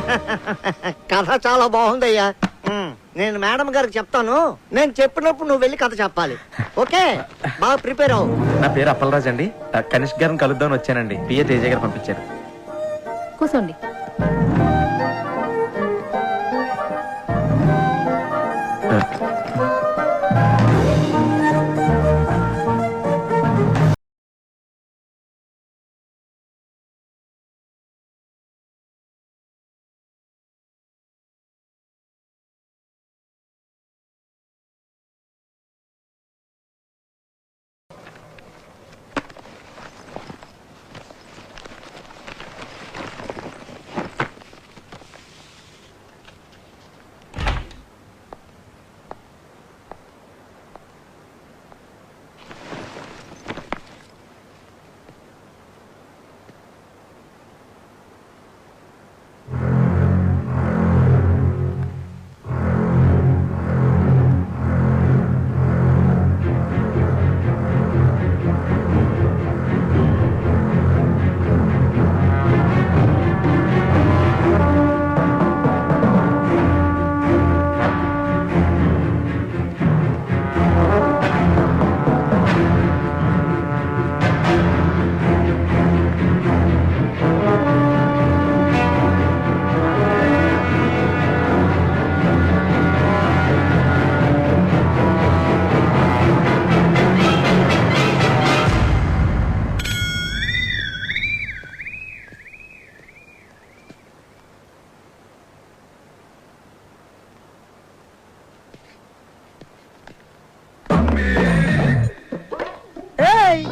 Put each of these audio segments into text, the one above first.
కథ చాలా బాగుందయ్యా. నేను మేడం గారికి చెప్తాను. నేను చెప్పినప్పుడు నువ్వు వెళ్ళి కథ చెప్పాలి. ఓకే? బాగా ప్రిపేర్ అవ్వు. నా పేరు అప్పలరాజ్ అండి. ఆ, కనిష్క్ గారిని కలుద్దామని వచ్చానండి. పిఏ తేజ గారు పంపించారు. కూర్చోండి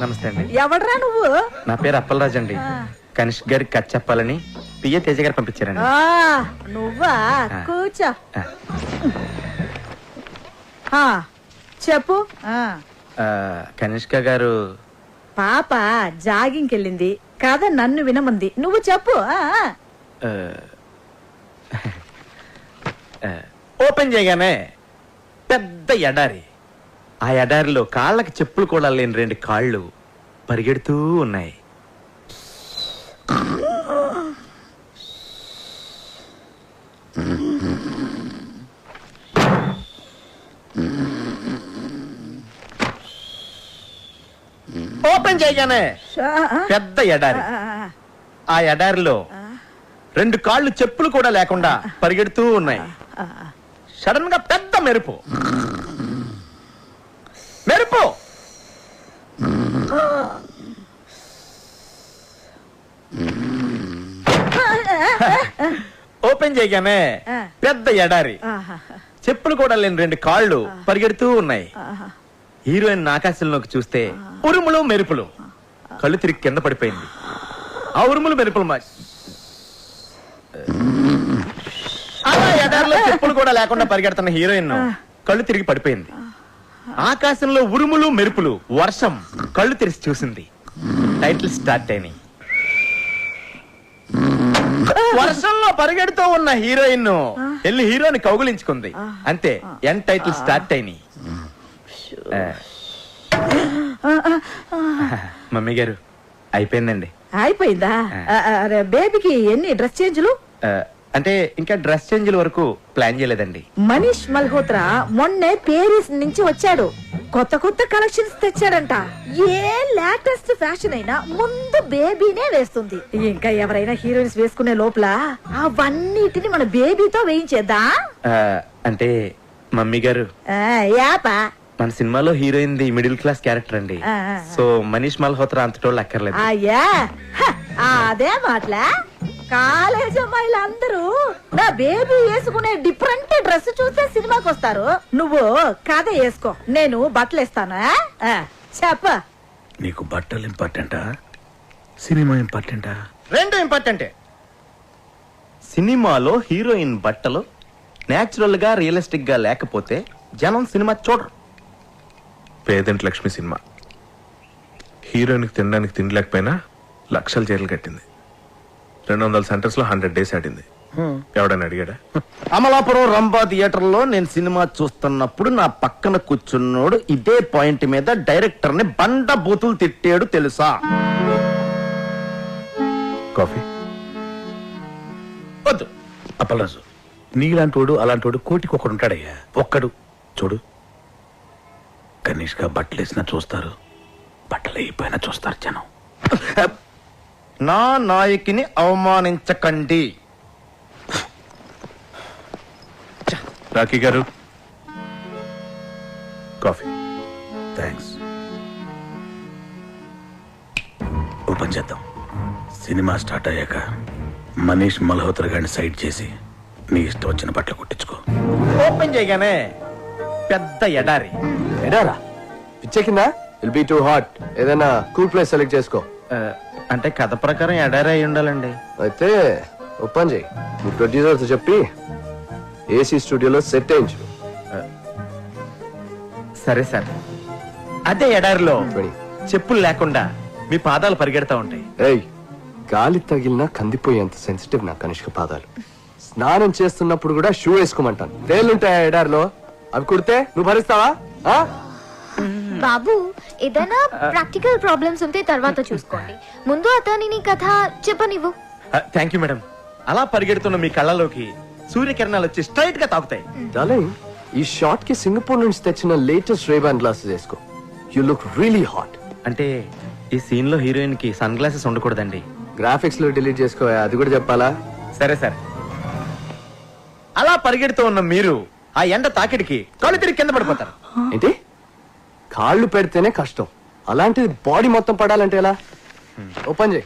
నమస్తే అండి. ఎవడ్రా నువ్వు? నా పేరు అప్పలరాజ్ అండి. కనిష్క్ గారికి కథ చెప్పాలని తేజ గారు పంపించారండి. ఆ, నువ్వా? కూర్చో. ఆ. చెప్పు. ఆ, కనిష్క గారు పాప జాగింగ్కి వెళ్ళింది కథ నన్ను వినమంది. నువ్వు చెప్పు. ఆ, ఆ. ఆ, ఆ, ఓపెన్ చేయగానే పెద్ద ఎడారి. ఆ ఎడారిలో కాళ్ళకి చెప్పులు కూడా లేని రెండు కాళ్ళు పరిగెడుతూ ఉన్నాయి. ఓపెన్ చేయగానే పెద్ద ఎడారి. ఆ ఎడారిలో రెండు కాళ్ళు చెప్పులు కూడా లేకుండా పరిగెడుతూ ఉన్నాయి. సడన్గా పెద్ద మెరుపు. మెరుపు! ఓపెన్ చేయగానే. పెద్ద ఎడారి. చెప్పులు కూడా లేని రెండు కాళ్ళు పరిగెడుతూ ఉన్నాయి. హీరోయిన్ ఆకాశంలోకి చూస్తే ఉరుములు మెరుపులు. కళ్ళు తిరిగి కింద పడిపోయింది. ఆ ఉరుములు మెరుపులు మా అలా ఎడారిలో చెప్పులు కూడా లేకుండా పరిగెడుతున్న హీరోయిన్ కళ్ళు తిరిగి పడిపోయింది. ఆకాశంలో ఉరుములు మెరుపులు వర్షం కళ్ళు తెరిచి చూసింది. టైటిల్ స్టార్ట్ అయినాయి. వర్షంలో పరిగెడుతూ ఉన్న హీరోయిన్ వెళ్ళి హీరోని కౌగులించుకుంది. అంతే ఎన్ టైటిల్ స్టార్ట్ అయినాయి. మమ్మీ గారు అయిపోయిందండి. అయిపోయిందా? బేబీకి ఎన్ని డ్రెస్ చేంజ్లు? అంటే ఇంకా డ్రెస్ చేంజ్ల వరకు ప్లాన్ చేయలేదండి. మనీష్ మల్హోత్రా మొన్నే పేరిస్ నుంచి వచ్చాడు. కొత్త కొత్త కలెక్షన్స్ తెచ్చాడంట. ఏ లేటెస్ట్ ఫ్యాషన్ అయినా ముందు బేబీనే వేస్తుంది. ఇంకా ఎవరైనా హీరోయిన్స్ వేసుకునే లోపల అవన్నిటిని మన బేబీతో వేయించేద్దా? ఆ, అంటే మమ్మీ గారు. ఆ, యాపా. మన సినిమాలో heroine the middle class character అండి. ఆ, ఆ, ఆ. సో మనీష్ మల్హోత్రా అంతటోళ్ళు అక్కర్లేదు. అయ్యా. హ, అదే మాటలా? కాలేజ్ అమ్మాయిలు అందరూ నా బేబీ వేసుకునే డిఫరెంట్ డ్రెస్ చూస్తే సినిమాకి వస్తారు నువ్వు కథ వేసుకో నేను బట్టలు ఇస్తాను ఆ? ఆ, చెప్ప. నీకు బట్టలు ఇంపార్టెంటా? సినిమా ఇంపార్టెంటా? రెండు ఇంపార్టెంటే. సినిమాలో హీరోయిన్ బట్టలు నేచురల్గా రియలిస్టిక్గా లేకపోతే జనం సినిమా చూడరు. పేదంటి లక్ష్మి సినిమా. హీరోయిన్కి తినడానికి తిండి లేకపోయినా లక్షల చీరలు కట్టింది. రెండు వందల సెంటర్స్లో హండ్రెడ్ డేస్ ఆడింది. ఎవడని అడిగాడా? అమలాపురం రంభా థియేటర్లో నేను సినిమా చూస్తున్నప్పుడు నా పక్కన కూర్చున్నోడు ఇదే పాయింట్ మీద డైరెక్టర్ని బండ బూతులు తిట్టాడు తెలుసా? కాఫీ? వద్దు. అప్పలరాజు నీలాంటోడు అలాంటోడు కోటికి ఒకడు ఉంటాడయ్యా. ఒక్కడు. చూడు. కనీష్గా బట్టలు వేసినా చూస్తారు. బట్టలు అయిపోయినా చూస్తారు జనం. నా నాయకిని అవమానించకండి. రాఖీ గారు. కాఫీ. థ్యాంక్స్ ఓ పని చేద్దాం. సినిమా స్టార్ట్ అయ్యాక మనీష్ మల్హోత్రా గారిని సైడ్ చేసి నీ ఇష్టం వచ్చిన బట్టలు కుట్టించుకో. ఓపెన్ చేయగానే పెద్ద ఎడారి. ఎడారా? పిచ్చెక్కిందా? విల్ బీ టూ హాట్ ఏదైనా కూల్ ప్లేస్ సెలెక్ట్ చేసుకో. అంటే కథ ప్రకారం ఎడారి అయి ఉండాలండి. అయితే ఓపెన్ చేయి ప్రొడ్యూసర్తో చెప్పి ఏసీ స్టూడియోలో సెట్ వేయించు. సరే సార్. అదే ఎడారిలో. చెప్పులు లేకుండా మీ పాదాలు పరిగెడతా ఉంటాయి. ఏయ్ గాలి తగిలినా కందిపోయేంత సెన్సిటివ్ నా కనిష్క పాదాలు. స్నానం చేస్తున్నప్పుడు కూడా షూ వేసుకోమంటాను. తేలుంటాయా ఎడారిలో? అవి కుడితే నువ్వు భరిస్తావా? ఆ? బాబు ఏదైనా ప్రాక్టికల్ ప్రాబ్లమ్స్ ఉంటే తర్వాత చూసుకోండి. ముందు అతనిని కథ చెప్పనివ్వు. థ్యాంక్ యూ మేడం అలా పరిగెడుతున్న మీ కళ్ళలోకి సూర్యకిరణాలు వచ్చి స్ట్రైట్గా తాకుతాయి. డార్లింగ్ ఈ షార్ట్కి సింగపూర్ నుంచి తెచ్చిన లేటెస్ట్ రేబాన్ గ్లాసెస్ వేసుకో. యు లుక్ రియలీ హాట్ అంటే ఈ సీన్లో హీరోయిన్కి సన్ గ్లాసెస్ ఉండకూడదండి. గ్రాఫిక్స్లో డిలీట్ చేసుకో అది కూడా చెప్పాలా? సరే సరే. అలా పరిగెడుతూ ఉన్న మీరు ఆ ఎండ తాకిడికి కళ్ళు తిరిగి కింద పడిపోతారు. ఏంటి? కాళ్ళు పెడితేనే కష్టం. అలాంటిది బాడీ మొత్తం పడాలంటే ఎలా? ఓపెన్ చేయి.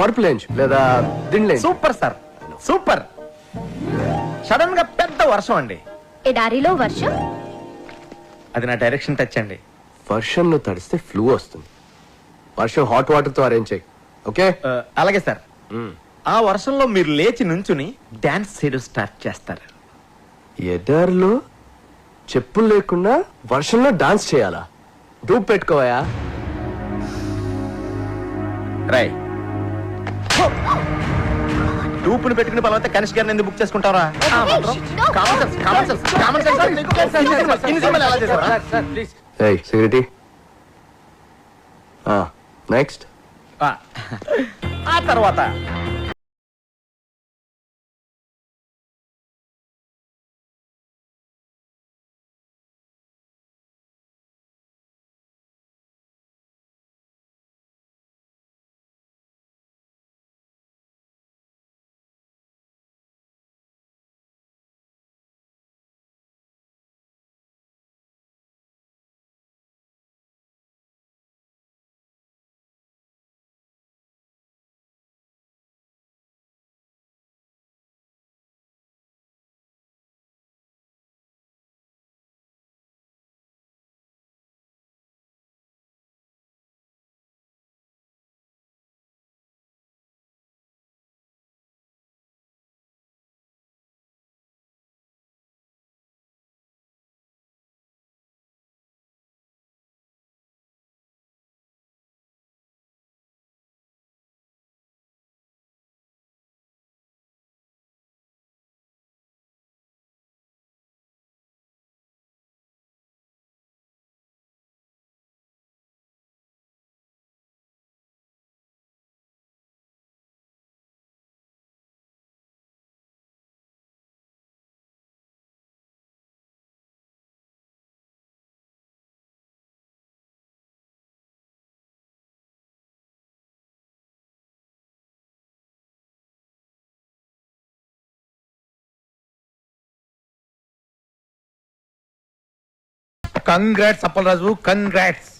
పరుపు లేంచు లేదా దిండ్లేంచు సూపర్ సార్ సూపర్. సడన్గా పెద్ద వర్షం అండి. ఎడారిలో వర్షం? అది నా డైరెక్షన్ టచ్ అండి. వర్షంలో తడిస్తే ఫ్లూ వస్తుంది. వర్షం హాట్ వాటర్తో అరేంజ్ చేయి. ఓకే? అలాగే సార్. ఆ వర్షంలో మీరు లేచి నుంచుని డాన్స్ చేయడం స్టార్ట్ చేస్తారు. ఎడారిలో చెప్పులు లేకుండా వర్షంలో డాన్స్ చేయాలా? డూప్ పెట్టుకోవయా? రై. డూపును పెట్టుకుని బలవంత కనిష్ గారిని ఎందుకు బుక్ చేసుకుంటారా సెక్యూరిటీ నెక్స్ట్ ఆ, ఆ తర్వాత. కంగ్రాట్స్ అప్పలరాజు కంగ్రాట్స్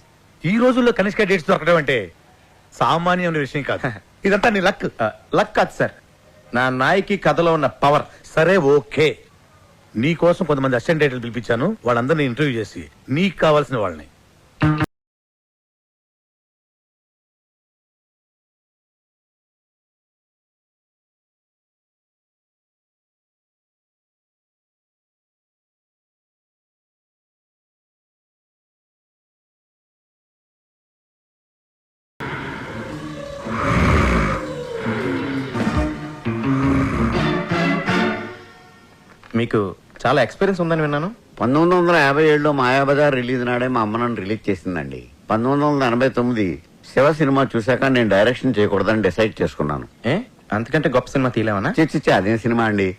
ఈ రోజుల్లో కనిష్క డేట్స్ దొరకడం అంటే సామాన్యమైన విషయం కాదు. ఇదంతా నీ లక్ లక్ కాదు సార్ నా నాయకి కథలో ఉన్న పవర్ సరే ఓకే. నీ కోసం కొంతమంది అసిస్టెంట్ డైరెక్టర్లు పిలిపించాను. వాళ్ళందరినీ ఇంటర్వ్యూ చేసి నీకు కావాల్సిన వాళ్ళని. మీకు చాలా ఎక్స్పీరియన్స్ ఉందని విన్నాను. పంతొమ్మిది వందల యాభై ఏడులో మాయాబజార్ రిలీజ్ నాడే మా అమ్మ నన్ను రిలీజ్ చేసిందండి. పంతొమ్మిది వందల ఎనభై తొమ్మిది శివ సినిమా చూశాక నేను డైరెక్షన్ చేయకూడదని డిసైడ్ చేసుకున్నాను. ఏ? అంతకంటే గొప్ప సినిమా తీయలేమనా చిచ్చిచ్చి అదేం సినిమా అండి.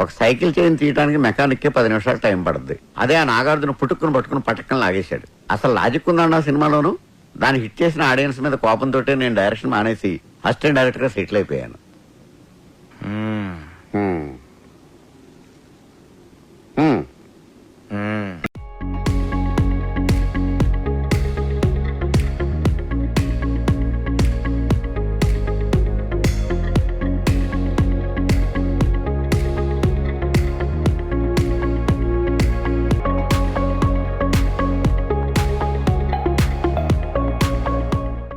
ఒక సైకిల్ చైన్ తీయడానికి మెకానిక్ పది నిమిషాలు టైం పడుద్ది. అదే ఆ నాగార్జున పుట్టుకుని పట్టుకుని పట్టకం లాగేశాడు. అసలు లాజిక్ ఉందన్న సినిమాలోను? దాన్ని హిట్ చేసిన ఆడియన్స్ మీద కోపంతో నేను డైరెక్షన్ మానేసి అసిస్టెంట్ డైరెక్టర్గా సెటిల్ అయిపోయాను. うん。うん。